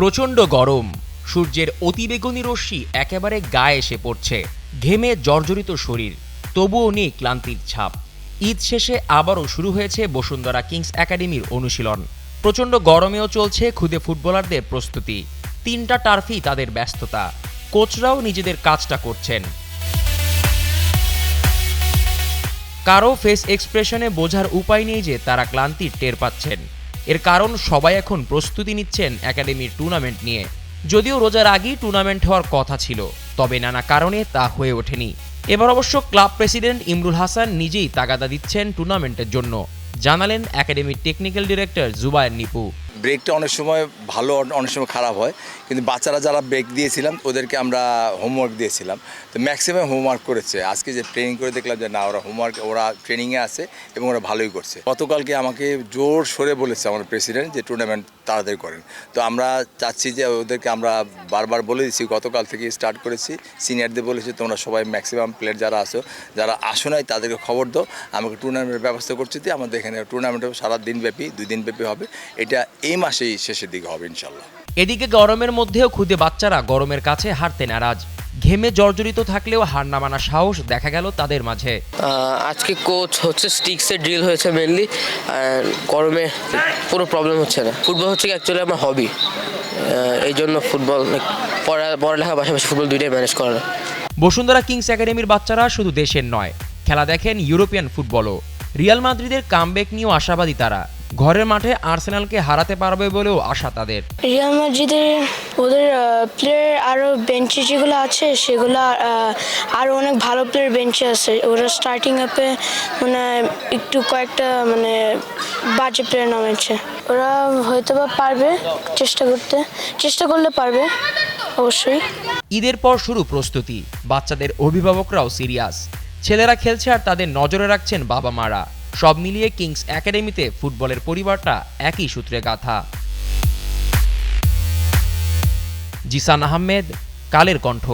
প্রচণ্ড গরম। সূর্যের অতিবেগুনি রশ্মি একেবারে গায়ে এসে পড়ছে। ঘেমে জর্জরিত শরীর। তবুও নেই ক্লান্তির ছাপ। ঈদ শেষে আবারও শুরু হয়েছে বসুন্ধরা কিংস একাডেমির অনুশীলন। প্রচণ্ড গরমেও চলছে খুদে ফুটবলারদের প্রস্তুতি। তিনটা টার্ফই তাদের ব্যস্ততা। কোচরাও নিজেদের কাজটা করছেন। কারও ফেস এক্সপ্রেশনে বোঝার উপায় নেই যে তারা ক্লান্তির টের পাচ্ছেন। এর কারণ সবাই এখন প্রস্তুতি নিচ্ছেন একাডেমির টুর্নামেন্ট নিয়ে। যদিও রোজার আগেই টুর্নামেন্ট হওয়ার কথা ছিল, তবে নানা কারণে তা হয়ে ওঠেনি। এবার অবশ্য ক্লাব প্রেসিডেন্ট ইমরুল হাসান নিজেই তাগাদা দিচ্ছেন টুর্নামেন্টের জন্য, জানালেন একাডেমির টেকনিক্যাল ডিরেক্টর জুবায়ের নিপু। ব্রেকটা অনেক সময় ভালো, অনেক সময় খারাপ হয়। কিন্তু বাচ্চারা যারা ব্রেক দিয়েছিলাম, ওদেরকে আমরা হোমওয়ার্ক দিয়েছিলাম। তো ম্যাক্সিমাম হোমওয়ার্ক করেছে। আজকে যে ট্রেনিং করে দেখলাম যে, না, ওরা হোমওয়ার্ক ওরা ট্রেনিংয়ে আছে এবং ওরা ভালোই করছে। গতকালকে আমাকে জোর সরে বলেছে আমার প্রেসিডেন্ট যে টুর্নামেন্ট তাড়াতাড়ি করেন। তো আমরা চাচ্ছি যে, ওদেরকে আমরা বারবার বলে দিচ্ছি, গতকাল থেকে স্টার্ট করেছি। সিনিয়রদের বলেছি, তোমরা সবাই ম্যাক্সিমাম প্লেয়ার যারা আসো যারা আসো নাই, তাদেরকে খবর দাও। আমাকে টুর্নামেন্টের ব্যবস্থা করছি আমাদের এখানে টুর্নামেন্ট সারা দিনব্যাপী, দুই দিনব্যাপী হবে। এটা এই মাসেই শেষের দিকে হবে ইনশাল্লাহ। এদিকে গরমের মধ্যেও খুদে বাচ্চারা গরমের কাছে হারতে নারাজ। ঘেমে জর্জরিত থাকলেও হার না মানা সাহস দেখা গেল তাদের মাঝে। আজকে কোচ হচ্ছে স্টিক্সের ড্রিল হয়েছে মেনলি গরমে পুরো প্রবলেম হচ্ছে না। ফুটবল হচ্ছে অ্যাকচুয়ালি আমার হবি এই জন্য ফুটবল পড়া পড়ালেখার পাশাপাশি ফুটবল দুইটাই ম্যানেজ করা বসুন্ধরা কিংস একাডেমির বাচ্চারা শুধু দেশের নয় খেলা দেখেন ইউরোপিয়ান ফুটবলও রিয়াল মাদ্রিদের কামব্যাক নিয়েও আশাবাদী তারা। ঘরের মাঠে আর্সেনালকে হারাতে পারবে বলেও আশা তাদের। রিয়াল মাদ্রিদের ওদের প্লেয়ার আরও বেঞ্চে যেগুলো আছে সেগুলো আরও অনেক ভালো প্লেয়ার বেঞ্চে আছে। ওরা স্টার্টিং আপে মানে একটু কয়েকটা মানে বাজে প্লেয়ার নামেছে। ওরা হয়তো বা পারবে চেষ্টা করতে। চেষ্টা করলে পারবে অবশ্যই। ঈদের পর শুরু প্রস্তুতি। বাচ্চাদের অভিভাবকরাও সিরিয়াস ছেলেরা খেলছে আর তাদের নজরে রাখছেন বাবা মারা সব মিলিয়ে কিংস একাডেমিতে ফুটবলের পরিবারটা একই সূত্রে গাথা। জিসান আহমেদ কালের কণ্ঠ।